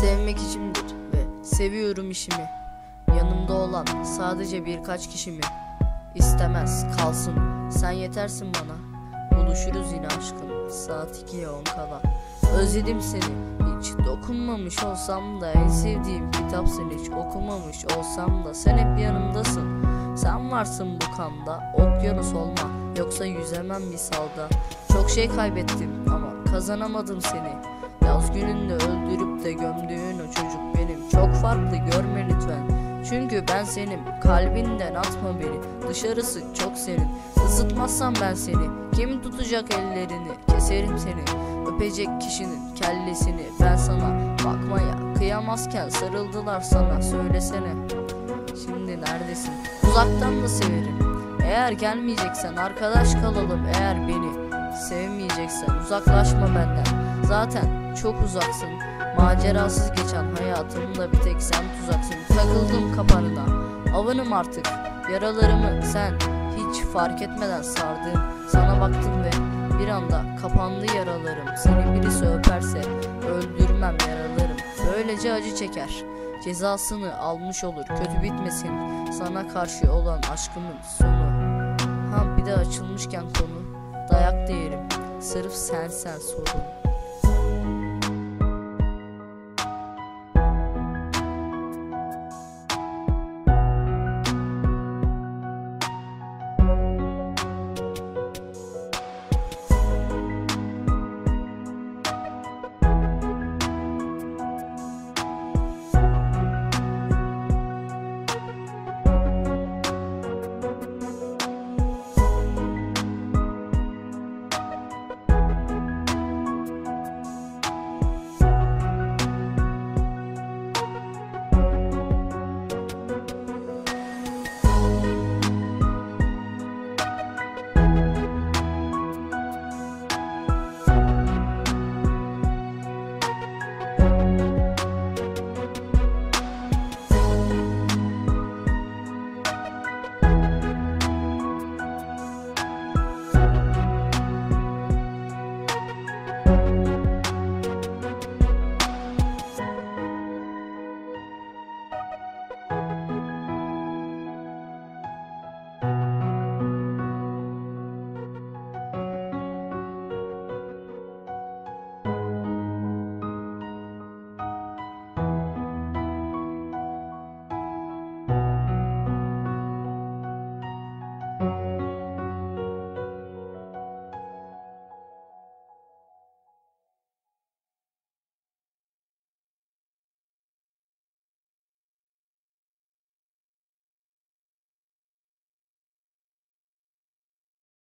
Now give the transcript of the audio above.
Sevmek içimdir ve seviyorum işimi. Yanımda olan sadece birkaç kişi mi? İstemez kalsın sen yetersin bana. Buluşuruz yine aşkım saat 2'ye 10 kala. Özledim seni hiç dokunmamış olsam da en sevdiğim kitap seni hiç okumamış olsam da sen hep yanımdasın. Sen varsın bu kanda okyanus olma yoksa yüzemem misalda. Çok şey kaybettim ama kazanamadım seni. De gömdüğün o çocuk benim. Çok farklı görme lütfen. Çünkü ben senim kalbinden atma beni. Dışarısı çok senin Isıtmazsam ben seni. Kim tutacak ellerini? Keserim seni. Öpecek kişinin kellesini. Ben sana bakmaya kıyamazken sarıldılar sana. Söylesene. Şimdi neredesin? Uzaktan da severim? Eğer gelmeyeceksen arkadaş kalalım. Eğer beni sevmeyeceksen uzaklaşma benden. Zaten çok uzaksın Macerasız geçen hayatımda bir tek sen tuzaksın. Takıldım kapanına Avınım artık. Yaralarımı sen hiç fark etmeden sardın. Sana baktım ve bir anda kapandı yaralarım. Seni birisi öperse öldürmem yaralarım. Böylece acı çeker. Cezasını almış olur. Kötü bitmesin. Sana karşı olan aşkımın sonu. Ha bir de açılmışken konu. Dayak değerim Sırf sen sen sorun